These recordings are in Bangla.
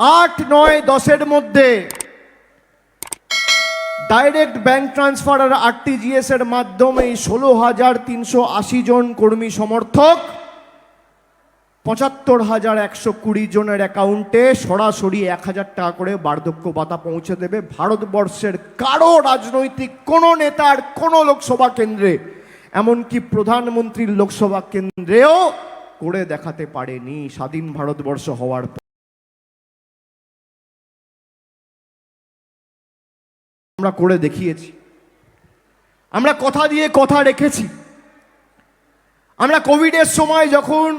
আট, নয়, দশের মধ্যে ডাইরেক্ট ব্যাংক ট্রান্সফার আর আরটিজিএস এর মাধ্যমে ষোলো হাজার তিনশো আশি জন কর্মী সমর্থক, পঁচাত্তর হাজার একশো কুড়ি জনের অ্যাকাউন্টে সরাসরি এক হাজার টাকা করে বার্ধক্য ভাতা পৌঁছে দেবে ভারতবর্ষের কারও রাজনৈতিক কোনো নেতার কোনো লোকসভা কেন্দ্রে। এমনকি প্রধানমন্ত্রীর লোকসভা কেন্দ্রেও করে দেখাতে পারেনি স্বাধীন ভারতবর্ষ হওয়ার আমরা করে দেখিয়েছি। আমরা কথা দিয়ে কথা রেখেছি। আমরা কোভিডের সময় যখন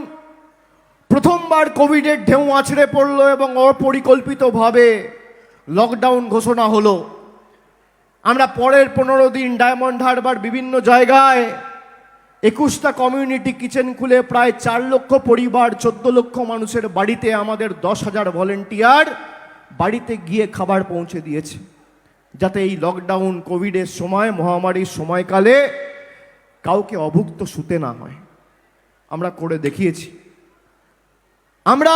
প্রথমবার কোভিডের ঢেউ আছড়ে পড়ল এবং অপরিকল্পিতভাবে লকডাউন ঘোষণা হলো, আমরা পরের পনেরো দিন ডায়মন্ড হারবার বিভিন্ন জায়গায় একুশটা কমিউনিটি কিচেন খুলে প্রায় চার লক্ষ পরিবার, চোদ্দ লক্ষ মানুষের বাড়িতে আমাদের দশ হাজার ভলেন্টিয়ার বাড়িতে গিয়ে খাবার পৌঁছে দিয়েছে। যাতে এই লকডাউন কোভিডের সময়, মহামারীর সময়কালে কাউকে অভুক্ত শুতে না হয়। আমরা করে দেখিয়েছি। আমরা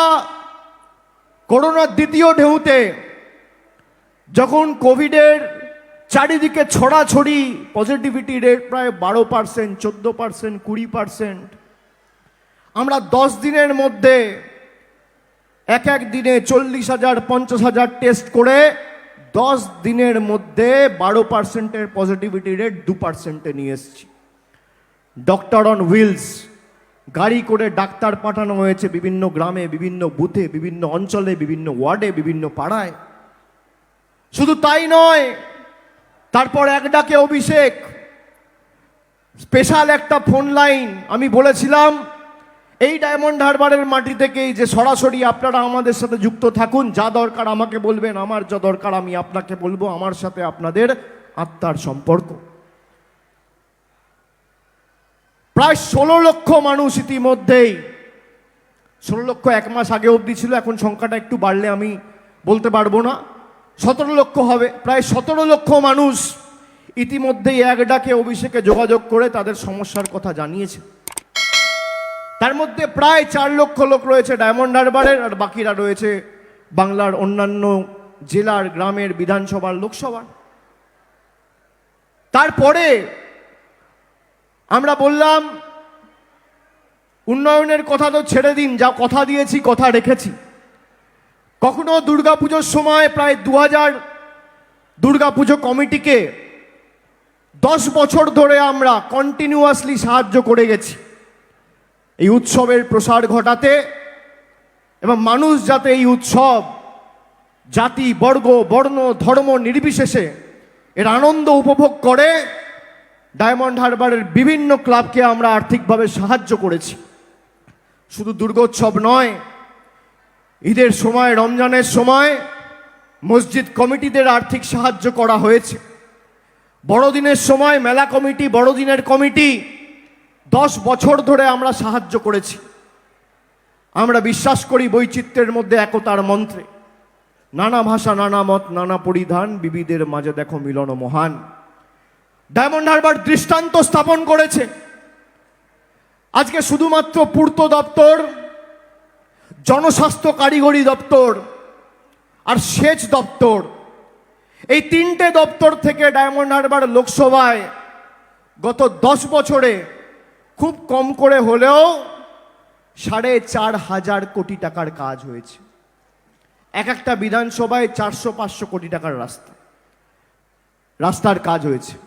করোনার দ্বিতীয় ঢেউতে যখন কোভিডের চারিদিকে ছড়াছড়ি পজিটিভিটি রেট প্রায় বারো পার্সেন্ট চোদ্দ পার্সেন্ট কুড়ি পার্সেন্ট আমরা দশ দিনের মধ্যে এক এক দিনে চল্লিশ হাজার, পঞ্চাশ হাজার টেস্ট করে দশ দিনের মধ্যে বারো পার্সেন্টের পজিটিভিটি রেট দু পার্সেন্টে নিয়ে এসেছি। ডক্টর অন হুইলস গাড়ি করে ডাক্তার পাঠানো হয়েছে বিভিন্ন গ্রামে, বিভিন্ন বুথে, বিভিন্ন অঞ্চলে, বিভিন্ন ওয়ার্ডে, বিভিন্ন পাড়ায়। শুধু তাই নয়, তারপর এক ডাকে অভিষেক স্পেশাল একটা ফোন লাইন আমি বলেছিলাম এই ডায়মন্ড হারবারের মাটি থেকেই যে সরাসরি আপনারা আমাদের সাথে যুক্ত থাকুন, যা দরকার আমাকে বলবেন, আমার যা দরকার আমি আপনাকে বলব, আমার সাথে আপনাদের আত্মার সম্পর্ক। প্রায় ষোলো লক্ষ মানুষ ইতিমধ্যেই, ষোলো লক্ষ এক মাস আগে অবধি ছিল, এখন সংখ্যাটা একটু বাড়লে আমি বলতে পারব না। সতেরো লক্ষ হবে, প্রায় সতেরো লক্ষ মানুষ ইতিমধ্যেই এক ডাকে অভিষেকে যোগাযোগ করে তাদের সমস্যার কথা জানিয়েছে। তার মধ্যে প্রায় চার লক্ষ লোক রয়েছে ডায়মন্ড হারবারের, আর বাকিরা রয়েছে বাংলার অন্যান্য জেলার, গ্রামের, বিধানসভার, লোকসভার। তারপরে আমরা বললাম, উন্নয়নের কথা তো ছেড়ে দিন, যা কথা দিয়েছি, কথা রেখেছি। কখনো দুর্গাপুজোর সময় প্রায় দু হাজার দুর্গাপুজো কমিটিকে দশ বছর ধরে আমরা কন্টিনিউয়াসলি সাহায্য করে গেছি। এই উৎসবের প্রসার ঘটাতে এবং মানুষ যাতে এই উৎসব, জাতি, বর্গ, বর্ণ, ধর্ম নির্বিশেষে এর আনন্দ উপভোগ করে, ডায়মন্ড হারবারের বিভিন্ন ক্লাবকে আমরা আর্থিকভাবে সাহায্য করেছি। শুধু দুর্গোৎসব নয়, ঈদের সময়, রমজানের সময় মসজিদ কমিটিদের আর্থিক সাহায্য করা হয়েছে। বড়দিনের সময় মেলা কমিটি, বড়দিনের কমিটি দশ বছর ধরে আমরা সাহায্য করেছি। আমরা বিশ্বাস করি বৈচিত্র্যের মধ্যে একতার মন্ত্রে। নানা ভাষা, নানা মত, নানা পরিধান বিবিধের মাঝে দেখো মিলন মহান। ডায়মন্ড হারবার দৃষ্টান্ত স্থাপন করেছে। আজকে শুধুমাত্র পূর্ত দপ্তর, জনস্বাস্থ্য কারিগরি দপ্তর আর সেচ দপ্তর। এই তিনটে দপ্তর থেকে ডায়মন্ড হারবার লোকসভায় গত দশ বছরে খুব কম করে হলেও সাড়ে চার হাজার কোটি টাকার কাজ হয়েছে। এক একটা বিধানসভায় চারশো পাঁচশো কোটি টাকার রাস্তা। রাস্তার কাজ হয়েছে।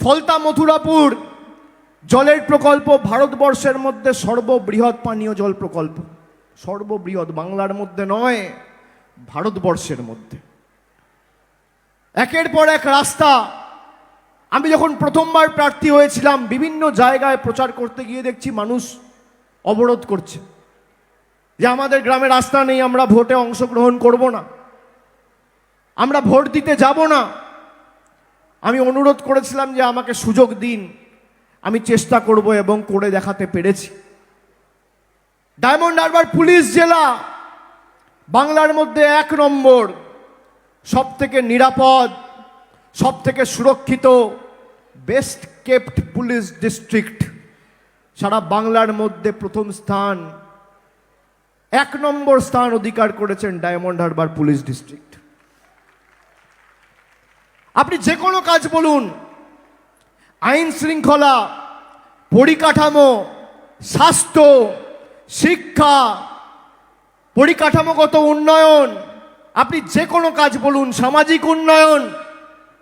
ফলতা মথুরাপুর জলের প্রকল্প ভারতবর্ষের মধ্যে সর্ববৃহৎ পানীয় জল প্রকল্প। সর্ববৃহৎ বাংলার মধ্যে নয়, ভারতবর্ষের মধ্যে। একের পর এক রাস্তা আমি যখন প্রথমবার প্রার্থী হয়েছিলাম, বিভিন্ন জায়গায় প্রচার করতে গিয়ে দেখছি মানুষ অবরোধ করছে। যে আমাদের গ্রামে রাস্তা নেই, আমরা ভোটে অংশগ্রহণ করব না। আমরা ভোট দিতে যাব না। আমি অনুরোধ করেছিলাম যে আমাকে সুযোগ দিন। আমি চেষ্টা করব এবং করে দেখাতে পেরেছি। ডায়মন্ড হারবার পুলিশ জেলা বাংলার মধ্যে এক নম্বর সব থেকে নিরাপদ সব থেকে সুরক্ষিত বেস্ট কেপ্ট পুলিশ ডিস্ট্রিক্ট সারা বাংলার মধ্যে প্রথম স্থান, এক নম্বর স্থান অধিকার করেছেন ডায়মন্ড হারবার পুলিশ ডিস্ট্রিক্ট আপনি যে কোনো কাজ বলুন, আইন শৃঙ্খলা, পরিকাঠামো, স্বাস্থ্য, শিক্ষা, পরিকাঠামোগত উন্নয়ন, আপনি যে কোনো কাজ বলুন, সামাজিক উন্নয়ন,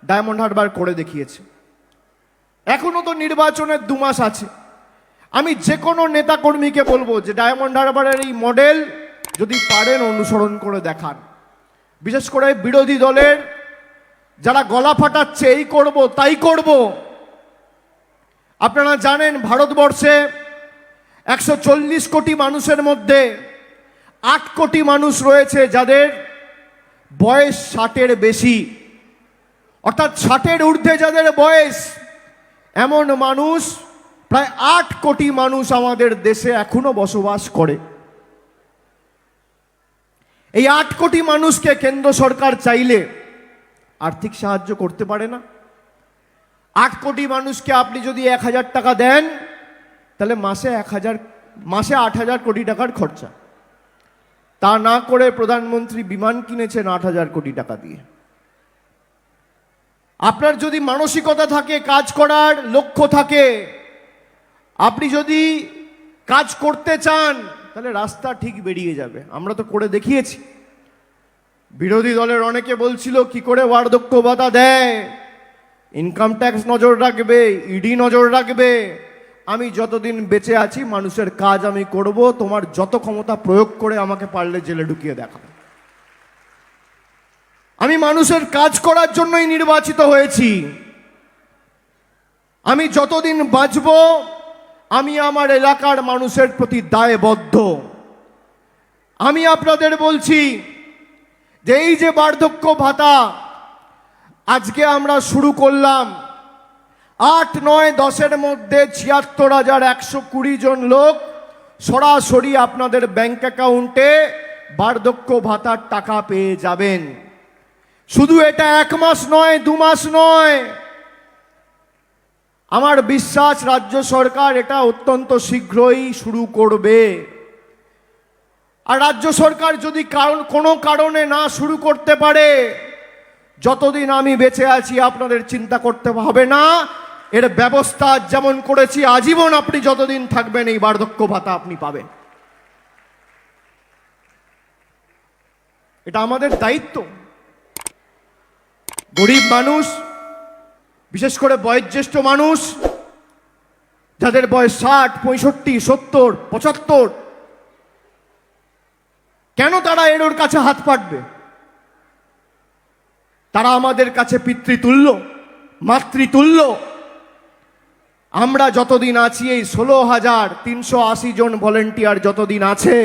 ডায়মন্ড হারবার করে দেখিয়েছে। এখনও তো নির্বাচনের দু মাস আছে। আমি যে কোনো নেতাকর্মীকে বলব যে ডায়মন্ড হারবারের এই মডেল যদি পারেন অনুসরণ করে দেখান। বিশেষ করে বিরোধী দলের যারা গলা ফাটাচ্ছে, এই করব, তাই করব। আপনারা জানেন ভারতবর্ষে একশো চল্লিশ কোটি মানুষের মধ্যে আট কোটি মানুষ রয়েছে যাদের বয়স ষাটের বেশি। অর্থাৎ ষাটের ঊর্ধ্বে যাদের বয়স এমন মানুষ, প্রায় আট কোটি মানুষ আমাদের দেশে এখনও বসবাস করে। এই আট কোটি মানুষকে কেন্দ্র সরকার চাইলে আর্থিক সাহায্য করতে পারে না। আট কোটি মানুষকে আপনি যদি এক হাজার টাকা দেন, তাহলে মাসে এক হাজার, মাসে আট হাজার কোটি টাকার খরচা। তা না করে প্রধানমন্ত্রী বিমান কিনেছেন আট হাজার কোটি টাকা দিয়ে। আপনার যদি মানসিকতা থাকে, কাজ করার লক্ষ্য থাকে, আপনি যদি কাজ করতে চান, তাহলে রাস্তা ঠিক বেরিয়ে যাবে। আমরা তো করে দেখিয়েছি। বিরোধী দলের অনেকে বলছিল, কি করে বার্ধক্য ভাতা দেয়? ইনকাম ট্যাক্স নজর রাখবে ইডি নজর রাখবে। আমি যতদিন বেঁচে আছি, মানুষের কাজ আমি করব, তোমার যত ক্ষমতা প্রয়োগ করে আমাকে পারলে জেলে ঢুকিয়ে দেখাবে। আমি মানুষের কাজ করার জন্যই নির্বাচিত হয়েছি। আমি যতদিন বাঁচব, আমি আমার এলাকার মানুষের প্রতি দায়বদ্ধ। আমি আপনাদের বলছি যে এই যে বার্ধক্য ভাতা আজকে আমরা শুরু করলাম, আট, নয়, দশের মধ্যে ছিয়াত্তর হাজার একশো কুড়ি জন লোক সরাসরি আপনাদের ব্যাংক অ্যাকাউন্টে বার্ধক্য ভাতার টাকা পেয়ে যাবেন। শুধু এটা এক মাস নয়, দু মাস নয়। আমার বিশ্বাস, রাজ্য সরকার এটা অত্যন্ত শীঘ্রই শুরু করবে। আর রাজ্য সরকার যদি কারণ, কোনো কারণে না শুরু করতে পারে, যতদিন আমি বেঁচে আছি, আপনাদের চিন্তা করতে হবে না। এর ব্যবস্থা যেমন করেছি, আজীবন আপনি যতদিন থাকবেন, এই বার্ধক্য ভাতা আপনি পাবেন। এটা আমাদের দায়িত্ব। গরিব মানুষ, বিশেষ করে বয়োজ্যেষ্ঠ মানুষ, যাদের বয়স ষাট, পঁয়ষট্টি, সত্তর, পঁচাত্তর, কেন তারা এর কাছে হাত পাটবে তারা আমাদের কাছে পিতৃতুল্য, মাতৃতুল্য। আমরা যতদিন আছি, এই ষোলো হাজার তিনশো আশি জন ভলেন্টিয়ার যতদিন আছে,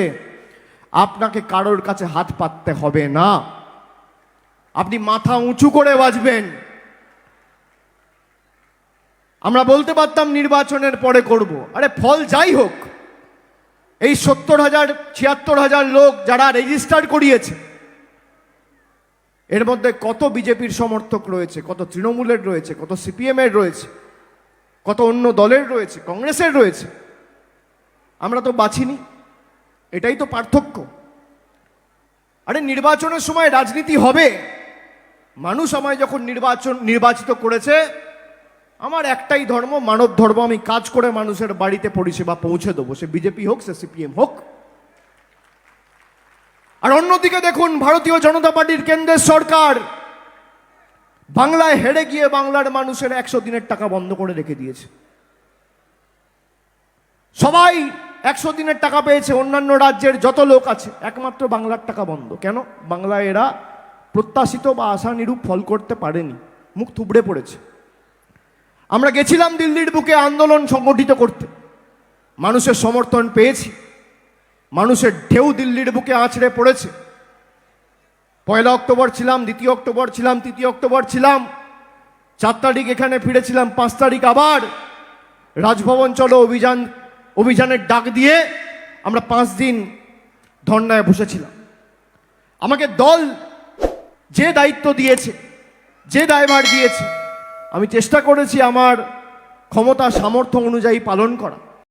আপনাকে কারোর কাছে হাত পাততে হবে না। আপনি মাথা উঁচু করে বাঁচবেন আমরা বলতে পারতাম নির্বাচনের পরে করব। আরে ফল যাই হোক, এই সত্তর হাজার, ছিয়াত্তর হাজার লোক যারা রেজিস্টার করিয়েছে, এর মধ্যে কত বিজেপির সমর্থক রয়েছে, কত তৃণমূলের রয়েছে, কত সিপিএমের রয়েছে, কত অন্য দলের রয়েছে, কংগ্রেসের রয়েছে, আমরা তো বাছিনি এটাই তো পার্থক্য। আরে নির্বাচনের সময় রাজনীতি হবে। মানুষ আমায় যখন নির্বাচন নির্বাচিত করেছে, আমার একটাই ধর্ম, মানব ধর্ম, আমি কাজ করে মানুষের বাড়িতে পরিষেবা পৌঁছে দেবো। সে বিজেপি হোক, সে সিপিএম হোক। আর অন্যদিকে দেখুন, ভারতীয় জনতা পার্টির কেন্দ্রের সরকার বাংলায় হেরে গিয়ে বাংলার মানুষের একশো দিনের টাকা বন্ধ করে রেখে দিয়েছে। সবাই একশো দিনের টাকা পেয়েছে, অন্যান্য রাজ্যের যত লোক আছে, একমাত্র বাংলার টাকা বন্ধ। কেন? বাংলায় এরা প্রত্যাশিত বা আশানিরূপ ফল করতে পারেনি। মুখ থুবড়ে পড়েছে। আমরা গেছিলাম দিল্লির বুকে আন্দোলন সংগঠিত করতে। মানুষের সমর্থন পেয়েছি। মানুষের ঢেউ দিল্লির বুকে আছড়ে পড়েছে। পয়লা অক্টোবর ছিলাম, দ্বিতীয় অক্টোবর ছিলাম, তৃতীয় অক্টোবর ছিলাম। চার তারিখ এখানে ফিরেছিলাম, পাঁচ তারিখ আবার। রাজভবন চলো অভিযান, অভিযানের ডাক দিয়ে আমরা পাঁচ দিন ধর্নায় বসেছিলাম। আমাকে দল যে দায়িত্ব দিয়েছে, যে দায়ভার দিয়েছে, আমি চেষ্টা করেছি আমার ক্ষমতা, সামর্থ্য অনুযায়ী পালন করা।